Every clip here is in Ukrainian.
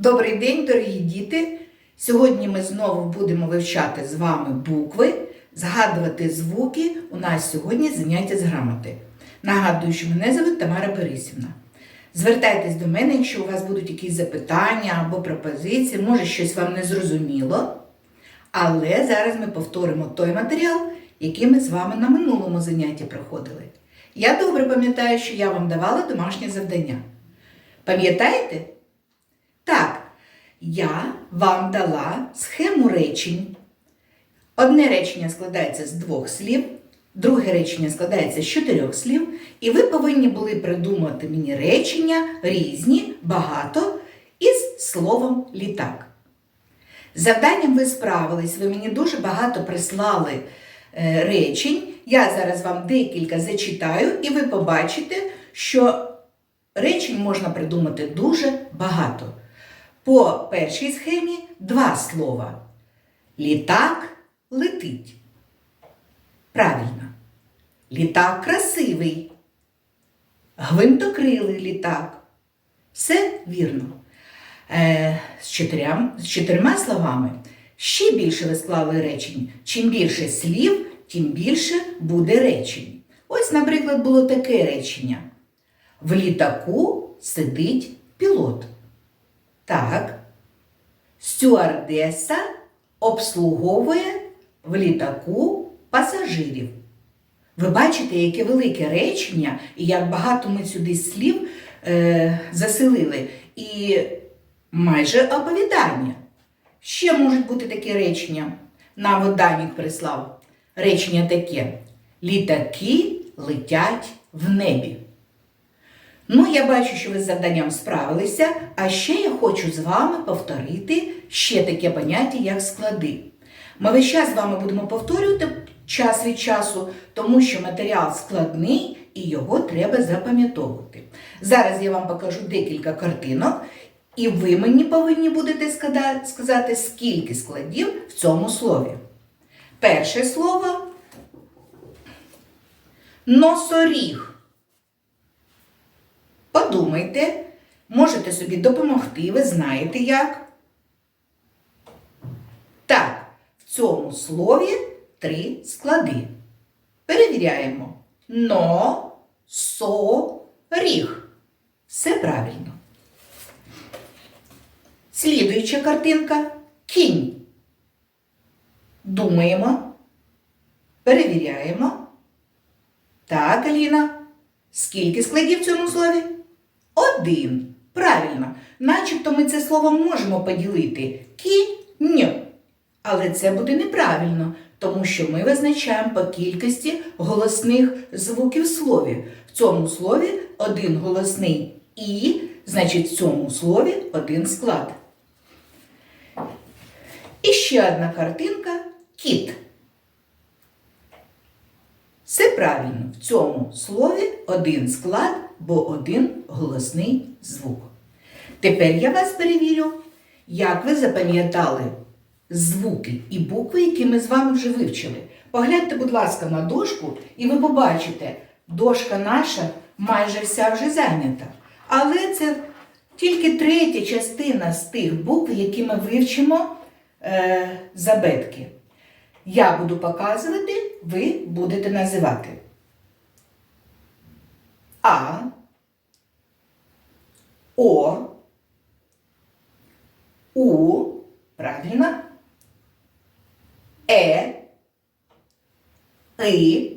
Добрий день, дорогі діти! Сьогодні ми знову будемо вивчати з вами букви, згадувати звуки. У нас сьогодні заняття з грамоти. Нагадую, що мене звуть Тамара Борисівна. Звертайтесь до мене, якщо у вас будуть якісь запитання або пропозиції, може щось вам не зрозуміло. Але зараз ми повторимо той матеріал, який ми з вами на минулому занятті проходили. Я добре пам'ятаю, що я вам давала домашнє завдання. Пам'ятаєте? Так, я вам дала схему речень. Одне речення складається з двох слів, друге речення складається з чотирьох слів, і ви повинні були придумати мені речення різні, багато із словом літак. Завданням ви справились, ви мені дуже багато прислали е, речень. Я зараз вам декілька зачитаю, і ви побачите, що речень можна придумати дуже багато. По першій схемі два слова. Літак летить. Правильно. Літак красивий. Гвинтокрилий літак. Все вірно. Е, з, чотирям, з чотирма словами ще більше ви склали речень. Чим більше слів, тим більше буде речень. Ось, наприклад, було таке речення. В літаку сидить пілот. Так. Стюардеса обслуговує в літаку пасажирів. Ви бачите, яке велике речення, і як багато ми сюди слів е, заселили. І майже оповідання. Ще можуть бути такі речення. Нам Воданік прислав. Речення таке: літаки летять в небі. Ну, я бачу, що ви з завданням справилися, а ще я хочу з вами повторити ще таке поняття, як склади. Ми весь час з вами будемо повторювати час від часу, тому що матеріал складний і його треба запам'ятовувати. Зараз я вам покажу декілька картинок, і ви мені повинні будете сказати, скільки складів в цьому слові. Перше слово носоріг. Подумайте, можете собі допомогти, ви знаєте як. Так, в цьому слові три склади. Перевіряємо. Но, со, ріг. Все правильно. Слідуюча картинка кінь. Думаємо, перевіряємо. Так, Аліна. Скільки складів в цьому слові? Один. Правильно. Начебто ми це слово можемо поділити. Кінь. Але це буде неправильно, тому що ми визначаємо по кількості голосних звуків слові. В цьому слові один голосний І, значить в цьому слові один склад. І ще одна картинка кіт. Все правильно, в цьому слові один склад, бо один голосний звук. Тепер я вас перевірю, як ви запам'ятали звуки і букви, які ми з вами вже вивчили. Погляньте, будь ласка, на дошку, і ви побачите, дошка наша майже вся вже зайнята. Але це тільки третя частина з тих букв, які ми вивчимо е, забетки. Я буду показувати, ви будете називати. А, О, У, правильно, Е, И,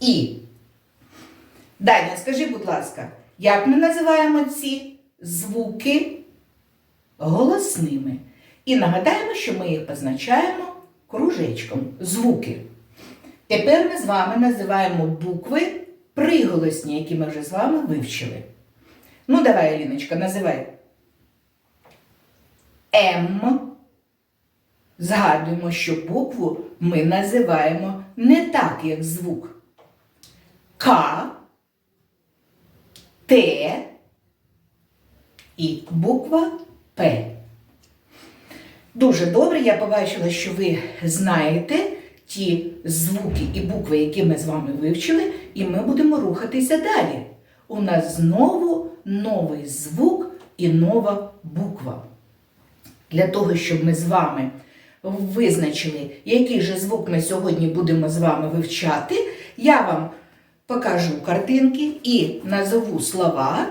І. Даня, скажи, будь ласка, як ми називаємо ці звуки голосними? І нагадаємо, що ми їх позначаємо кружечком звуки. Тепер ми з вами називаємо букви приголосні, які ми вже з вами вивчили. Ну, давай, Аліночка, називай. М. Згадуємо, що букву ми називаємо не так, як звук. К, Т і буква П. Дуже добре, я побачила, що ви знаєте ті звуки і букви, які ми з вами вивчили, і ми будемо рухатися далі. У нас знову новий звук і нова буква. Для того, щоб ми з вами визначили, який же звук ми сьогодні будемо з вами вивчати, я вам покажу картинки і назову слова,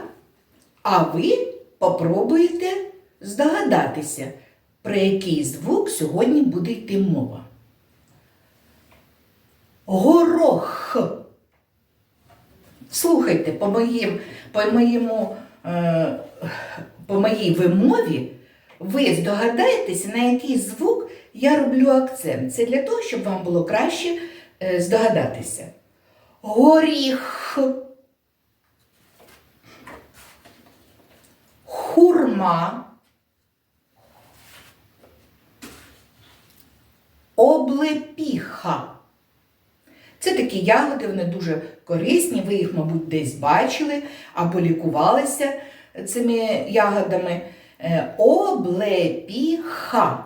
а ви попробуєте здогадатися, про який звук сьогодні буде йти мова. Горох. Слухайте, по, моїм, по, моєму, е, по моїй вимові ви здогадаєтеся, на який звук я роблю акцент. Це для того, щоб вам було краще е, здогадатися. Горіх. Хурма. Облепіха. Це такі ягоди, вони дуже корисні, ви їх, мабуть, десь бачили або лікувалися цими ягодами. Е, Облепіха.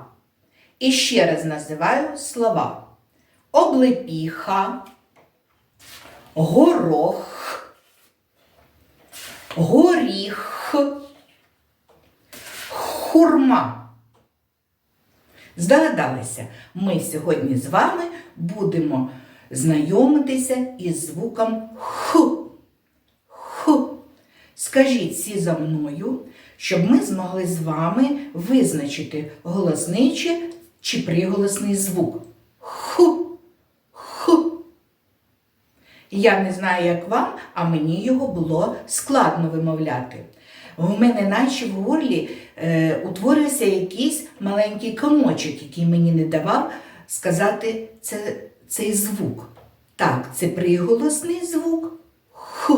І ще раз називаю слова. Облепіха, горох, горіх, хурма. Здогадалися, ми сьогодні з вами будемо знайомитися із звуком Х. Х. Скажіть всі за мною, щоб ми змогли з вами визначити голосний чи, приголосний звук. Х. Х. Я не знаю, як вам, а мені його було складно вимовляти. У мене наче в горлі е, утворився якийсь маленький комочок, який мені не давав сказати це, цей звук. Так, це приголосний звук Х.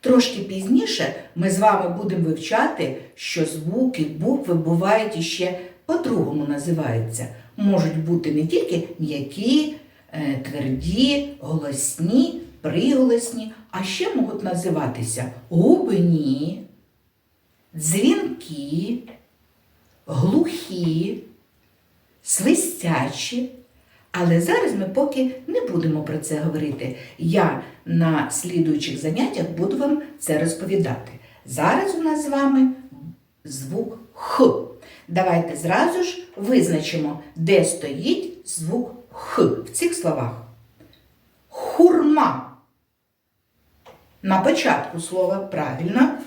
Трошки пізніше ми з вами будемо вивчати, що звуки, букви бувають іще по-другому називаються. Можуть бути не тільки м'які, е, тверді, голосні, приголосні, а ще можуть називатися губні, дзвінки, глухі, свистячі. Але зараз ми поки не будемо про це говорити. Я на слідуючих заняттях буду вам це розповідати. Зараз у нас з вами звук Х. Давайте зразу ж визначимо, де стоїть звук Х в цих словах. Хурма. На початку слова правильно.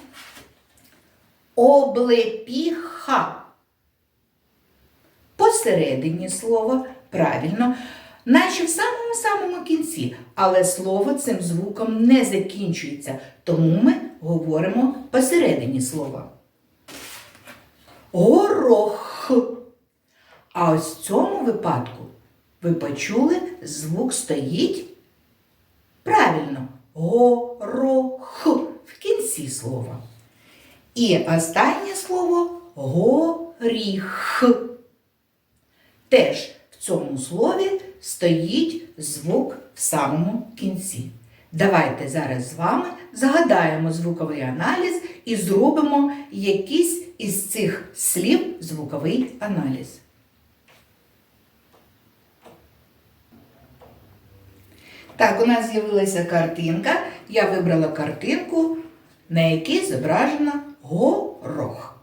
Облепіха. Посередині слова правильно, наче в самому-самому кінці, але слово цим звуком не закінчується, тому ми говоримо посередині слова. Горох. А ось в цьому випадку ви почули, звук стоїть правильно. Горох в кінці слова. І останнє слово горіх. Теж цьому слові стоїть звук в самому кінці. Давайте зараз з вами згадаємо звуковий аналіз і зробимо якийсь із цих слів звуковий аналіз. Так, у нас з'явилася картинка. Я вибрала картинку, на якій зображено горох.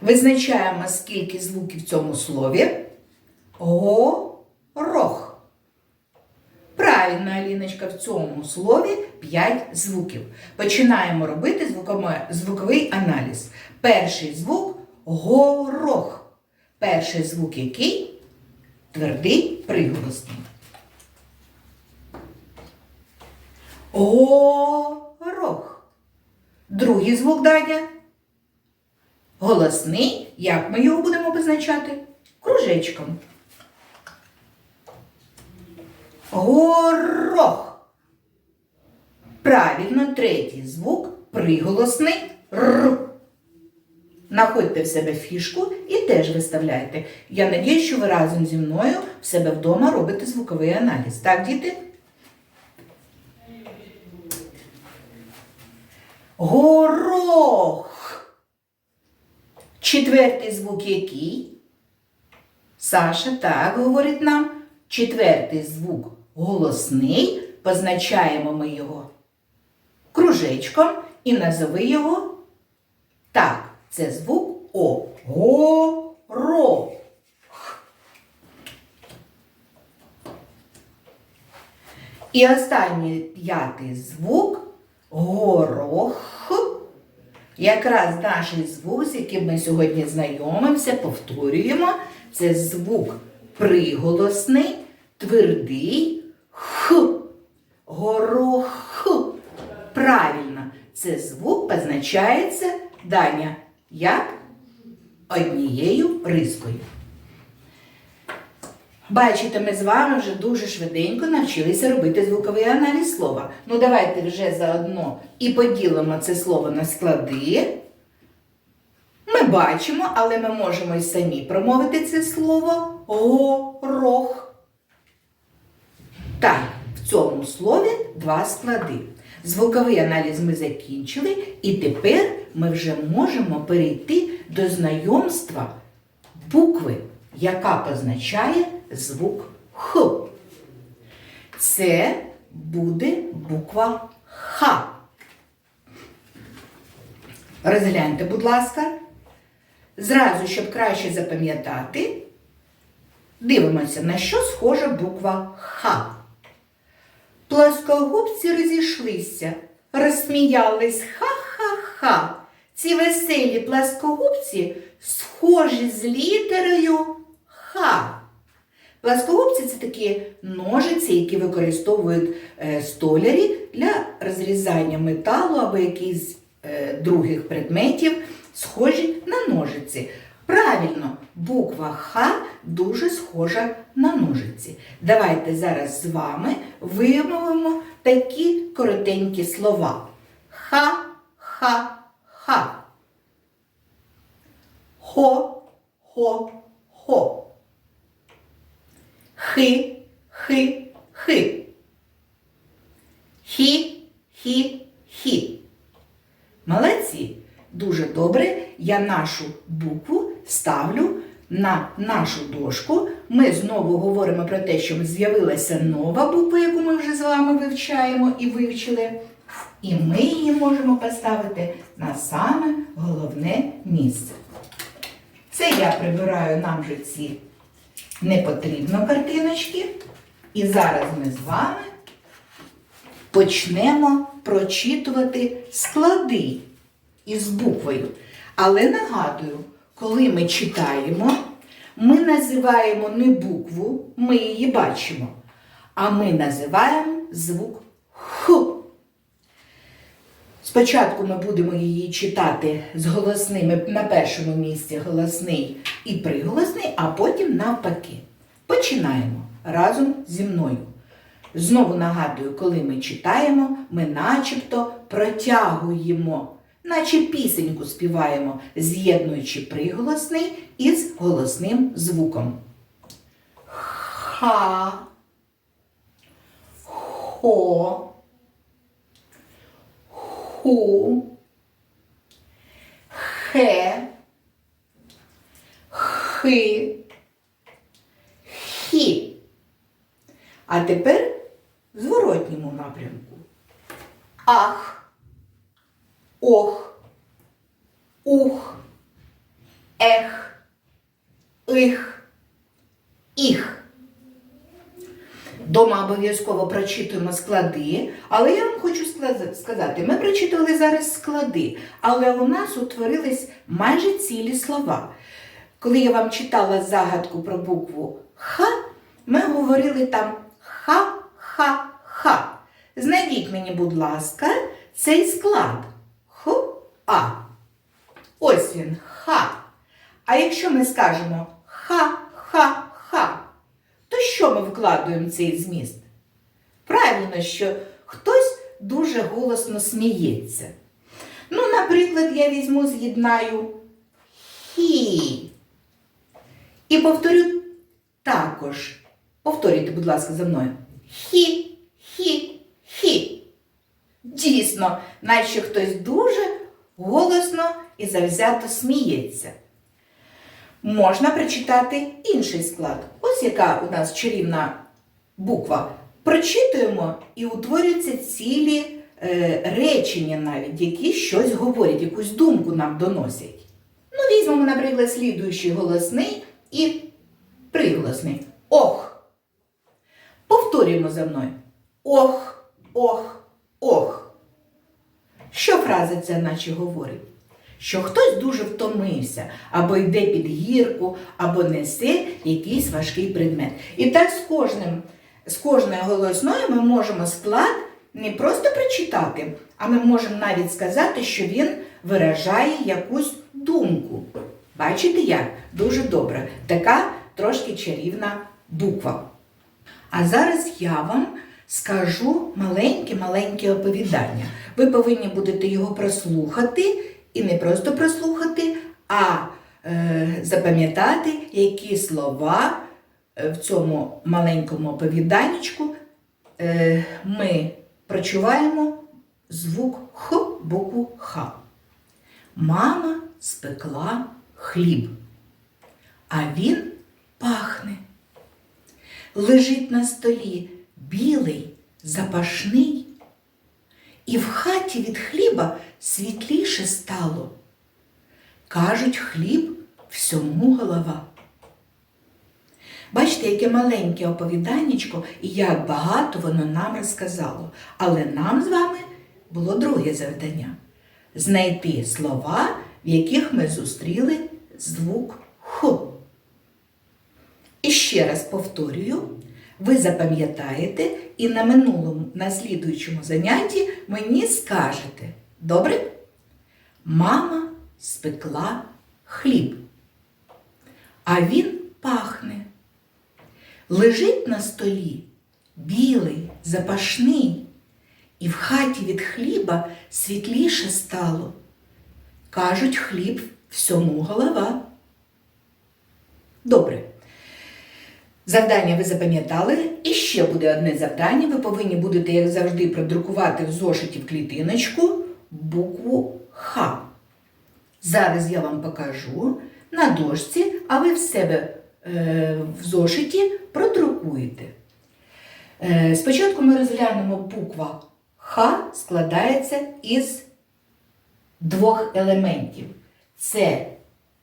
Визначаємо, скільки звуків в цьому слові. Горох. Правильно, Аліночка, в цьому слові 5 звуків. Починаємо робити звуковий аналіз. Перший звук горох. Перший звук який? Твердий приголосний. Горох. Другий звук Даня. Голосний. Як ми його будемо позначати? Кружечком. Горох. Правильно, третій звук приголосний Р. Находьте в себе фішку і теж виставляйте. Я надію, що ви разом зі мною в себе вдома робите звуковий аналіз. Так, діти? Горох. Четвертий звук який? Саша так говорить нам. Четвертий звук голосний. Позначаємо ми його кружечком і назови його Так, це звук О. Го-ро. І останній п'ятий звук горох. Якраз наш звук, з яким ми сьогодні знайомимося, повторюємо, це звук приголосний, твердий. Горох. Правильно, це звук позначається Даня як однією рискою. Бачите, ми з вами вже дуже швиденько навчилися робити звуковий аналіз слова. Ну, давайте вже заодно і поділимо це слово на склади. Ми бачимо, але ми можемо й самі промовити це слово горох. Так, цьому слові два склади. Звуковий аналіз ми закінчили, і тепер ми вже можемо перейти до знайомства букви, яка позначає звук Х. Це буде буква Х. Розгляньте, будь ласка. Зразу, щоб краще запам'ятати, дивимося, на що схожа буква Х. Плоскогубці розійшлися, розсміялись ха-ха-ха. Ці веселі плоскогубці схожі з літерою Х. Плоскогубці це такі ножиці, які використовують е, столярі для розрізання металу або якихось е, других предметів, схожі на ножиці. Правильно, буква Х дуже схожа на ножиці. Давайте зараз з вами вимовимо такі коротенькі слова. Ха, ха, ха. Хо, хо, хо. Хи, хи, хи. Хі, хі, хі. Молодці. Дуже добре. Я нашу букву ставлю на нашу дошку. Ми знову говоримо про те, що з'явилася нова буква, яку ми вже з вами вивчаємо і вивчили. І ми її можемо поставити на саме головне місце. Це я прибираю нам вже ці непотрібно картиночки. І зараз ми з вами почнемо прочитувати склади із буквою. Але нагадую, коли ми читаємо, ми називаємо не букву, ми її бачимо, а ми називаємо звук Х. Спочатку ми будемо її читати з голосними на першому місці голосний і приголосний, а потім навпаки. Починаємо разом зі мною. Знову нагадую, коли ми читаємо, ми начебто протягуємо, наче пісеньку співаємо, з'єднуючи приголосний із голосним звуком. Ха, хо, ху, хе, хи, хі. А тепер в зворотньому напрямку. Ах, ох, ух, ех, их, їх. Дома обов'язково прочитуємо склади, але я вам хочу сказати, ми прочитували зараз склади, але у нас утворились майже цілі слова. Коли я вам читала загадку про букву Х, ми говорили там ха-ха-ха. Знайдіть мені, будь ласка, цей склад. Х-а. Ось він ха. А якщо ми скажемо ха-ха-ха, то що ми вкладуємо в цей зміст? Правильно, що хтось дуже голосно сміється. Ну, наприклад, я візьму, з'єднаю хі. І повторю також. Повторюйте, будь ласка, за мною. Хі, хі, хі. Дійсно, наче хтось дуже голосно і завзято сміється. Можна прочитати інший склад. Ось яка у нас чарівна буква. Прочитуємо і утворюються цілі е, речення навіть, які щось говорять, якусь думку нам доносять. Ну, візьмемо, наприклад, слідуючий голосний і приголосний. Ох. Повторюємо за мною. Ох, ох, ох. Що фраза ця наче говорить? Що хтось дуже втомився, або йде під гірку, або несе якийсь важкий предмет. І так з кожним, з кожною голосною ми можемо склад не просто прочитати, а ми можемо навіть сказати, що він виражає якусь думку. Бачите як? Дуже добре. Така трошки чарівна буква. А зараз я вам скажу маленьке-маленьке оповідання. Ви повинні будете його прослухати і не просто прослухати, а е, запам'ятати, які слова е, в цьому маленькому оповіданнячку е, ми прочуваємо звук Х, букву Х. Мама спекла хліб, а він пахне лежить на столі білий, запашний, і в хаті від хліба світліше стало. Кажуть, хліб всьому голова. Бачите, яке маленьке оповіданнячко і як багато воно нам розказало. Але нам з вами було друге завдання знайти слова, в яких ми зустріли звук Х. І ще раз повторюю, ви запам'ятаєте і на минулому, на слідуючому занятті мені скажете. Добре? Мама спекла хліб, а він пахне. Лежить на столі білий, запашний, і в хаті від хліба світліше стало. Кажуть, хліб всьому голова. Добре. Завдання ви запам'ятали. І ще буде одне завдання. Ви повинні будете, як завжди, продрукувати в зошиті в клітиночку букву Х. Зараз я вам покажу на дошці, а ви в себе е, в зошиті продрукуєте. Е, спочатку ми розглянемо буква Х складається із двох елементів. Це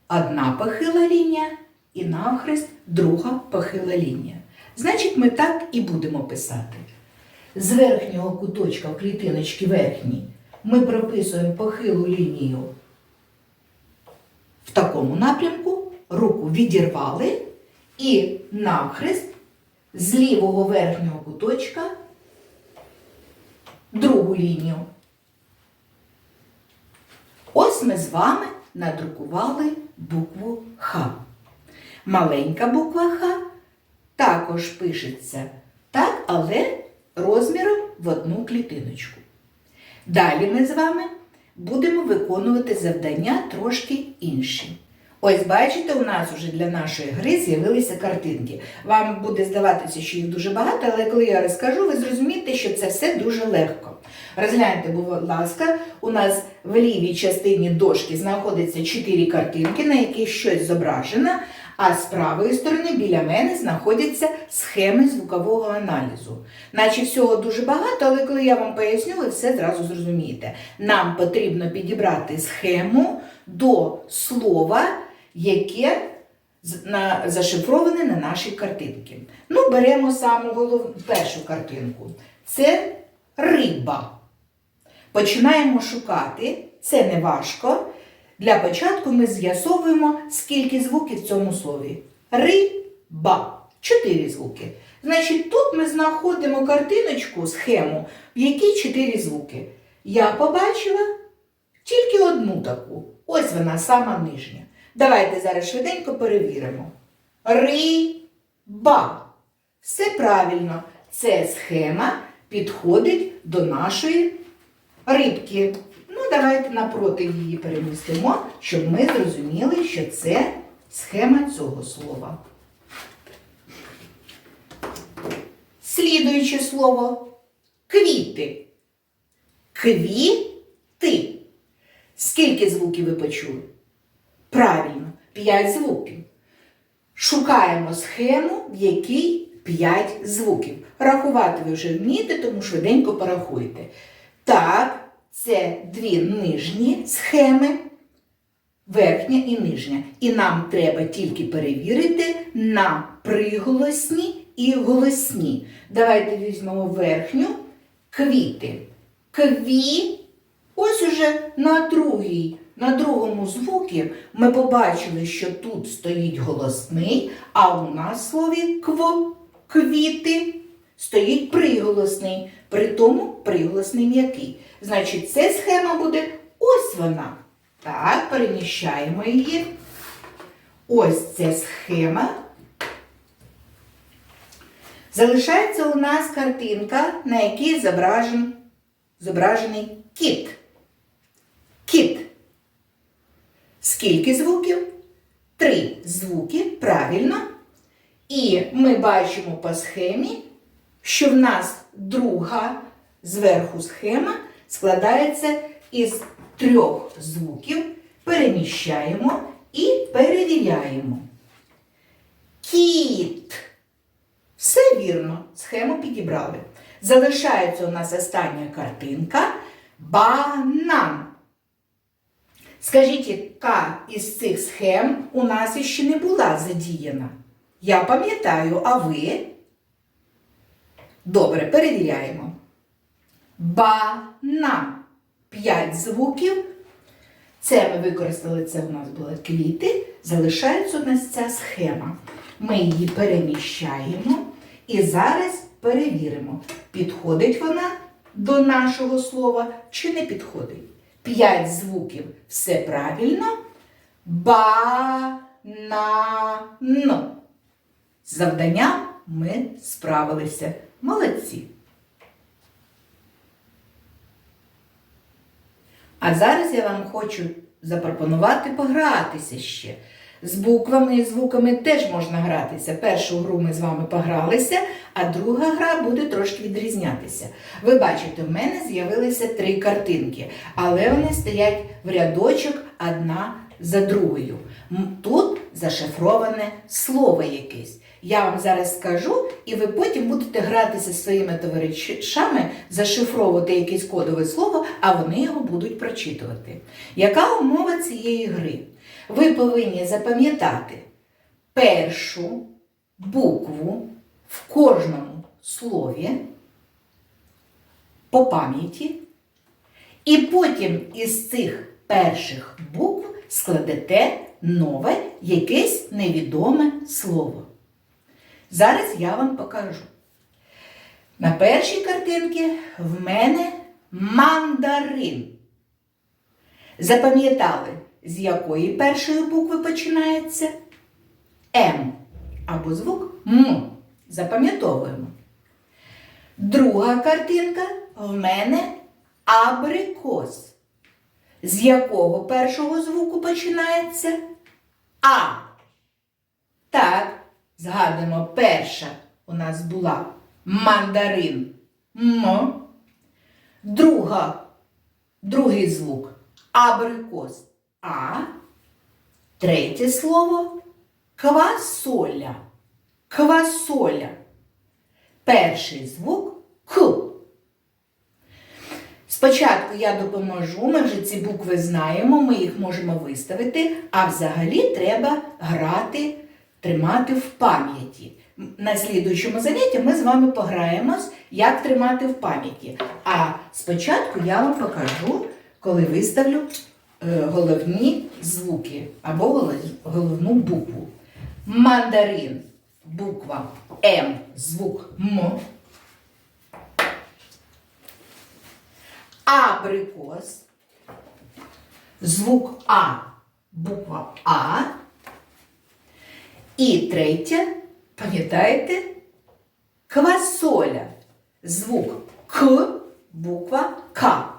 одна похила лінія і навхрест друга похила лінія. Значить, ми так і будемо писати. З верхнього куточка в клітиночці верхній ми прописуємо похилу лінію в такому напрямку, руку відірвали і навхрест з лівого верхнього куточка другу лінію. Ось ми з вами надрукували букву Х. Маленька буква Х також пишеться так, але розміром в одну клітиночку. Далі ми з вами будемо виконувати завдання трошки інші. Ось бачите, у нас вже для нашої гри з'явилися картинки. Вам буде здаватися, що їх дуже багато, але коли я розкажу, ви зрозумієте, що це все дуже легко. Розгляньте, будь ласка, у нас в лівій частині дошки знаходиться 4 картинки, на яких щось зображено, а з правої сторони біля мене знаходяться схеми звукового аналізу. Наче всього дуже багато, але коли я вам поясню, ви все зразу зрозумієте. Нам потрібно підібрати схему до слова, яке зашифроване на нашій картинці. Ну, беремо саму головну першу картинку. Це риба. Починаємо шукати, це не важко. Для початку ми з'ясовуємо, скільки звуків в цьому слові. Риба. Чотири звуки. Значить, тут ми знаходимо картиночку, схему, в якій чотири звуки. Я побачила тільки одну таку. Ось вона, сама нижня. Давайте зараз швиденько перевіримо. Риба. Все правильно. Це схема підходить до нашої рибки. Давайте напроти її перемістимо, щоб ми зрозуміли, що це схема цього слова. Слідуюче слово квіти. Квіти. Скільки звуків ви почули? Правильно, 5 звуків. Шукаємо схему, в якій 5 звуків. Рахувати ви вже вмієте, тому швиденько порахуйте. Так, це дві нижні схеми, верхня і нижня. І нам треба тільки перевірити на приголосні і голосні. Давайте візьмемо верхню квіти. Кві. Ось уже на другій, на другому звукі ми побачили, що тут стоїть голосний, а у нас слові кво, квіти стоїть приголосний. При тому приголосний м'який. Значить, ця схема буде ось вона. Так, переміщаємо її. Ось ця схема. Залишається у нас картинка, на якій зображен, зображений кіт. Кіт. Скільки звуків? Три звуки, правильно. І ми бачимо по схемі, що в нас друга зверху схема складається із трьох звуків. Переміщаємо і перевіряємо. Кіт. Все вірно, схему підібрали. Залишається у нас остання картинка банан. Скажіть, яка із цих схем у нас іще не була задіяна? Я пам'ятаю, а ви? Добре, перевіряємо. Банан. П'ять звуків. Це ми використали, це у нас були квіти. Залишається у нас ця схема. Ми її переміщаємо і зараз перевіримо, підходить вона до нашого слова чи не підходить. П'ять звуків все правильно. Ба-на-но. З завданням ми справилися. Молодці. А зараз я вам хочу запропонувати погратися ще. З буквами і звуками теж можна гратися. Першу гру ми з вами погралися, а друга гра буде трошки відрізнятися. Ви бачите, в мене з'явилися три картинки, але вони стоять в рядочок одна за другою. Тут зашифроване слово якесь. Я вам зараз скажу, і ви потім будете гратися зі своїми товаришами, зашифровувати якесь кодове слово, а вони його будуть прочитувати. Яка умова цієї гри? Ви повинні запам'ятати першу букву в кожному слові по пам'яті, і потім із цих перших букв складете нове якесь невідоме слово. Зараз я вам покажу. На першій картинці в мене мандарин. Запам'ятали, з якої першої букви починається? М або звук М. Запам'ятовуємо. Друга картинка в мене абрикос. З якого першого звуку починається? А. Так, згадуємо, перша у нас була мандарин М. Друга, другий звук абрикос А. Третє слово квасоля. Квасоля. Перший звук К. Спочатку я допоможу, ми вже ці букви знаємо, ми їх можемо виставити, а взагалі треба грати, тримати в пам'яті. На слідуючому занятті ми з вами пограємось, як тримати в пам'яті. А спочатку я вам покажу, коли виставлю е, головні звуки або головну букву. Мандарин, буква М, звук М. Абрикос, звук А, буква А. І третє, пам'ятаєте? Квасоля, звук К, буква К.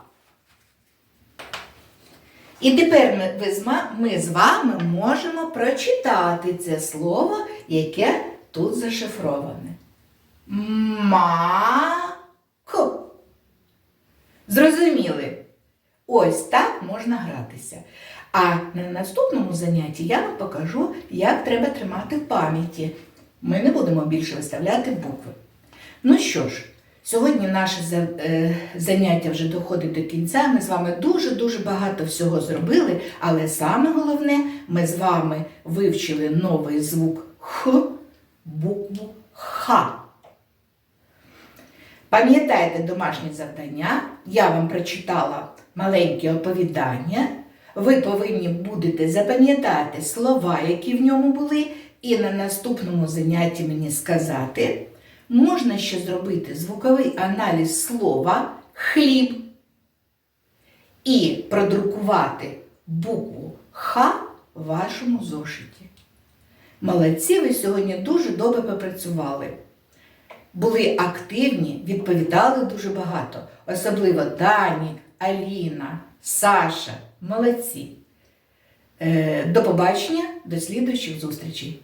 І тепер ми, з ми з вами можемо прочитати це слово, яке тут зашифроване. Мако. Зрозуміли? Ось так можна гратися. А на наступному занятті я вам покажу, як треба тримати в пам'яті. Ми не будемо більше виставляти букви. Ну що ж, Сьогодні наше е, заняття вже доходить до кінця. Ми з вами дуже-дуже багато всього зробили, але саме головне, ми з вами вивчили новий звук Х, букву Х. Пам'ятаєте домашнє завдання? Я вам прочитала маленьке оповідання. Ви повинні будете запам'ятати слова, які в ньому були, і на наступному занятті мені сказати, можна ще зробити звуковий аналіз слова хліб і продрукувати букву Х в вашому зошиті. Молодці, ви сьогодні дуже добре попрацювали. Були активні, відповідали дуже багато, особливо Данік, Аліна, Саша. Молодці. Е, До побачення, до слідуючих зустрічей.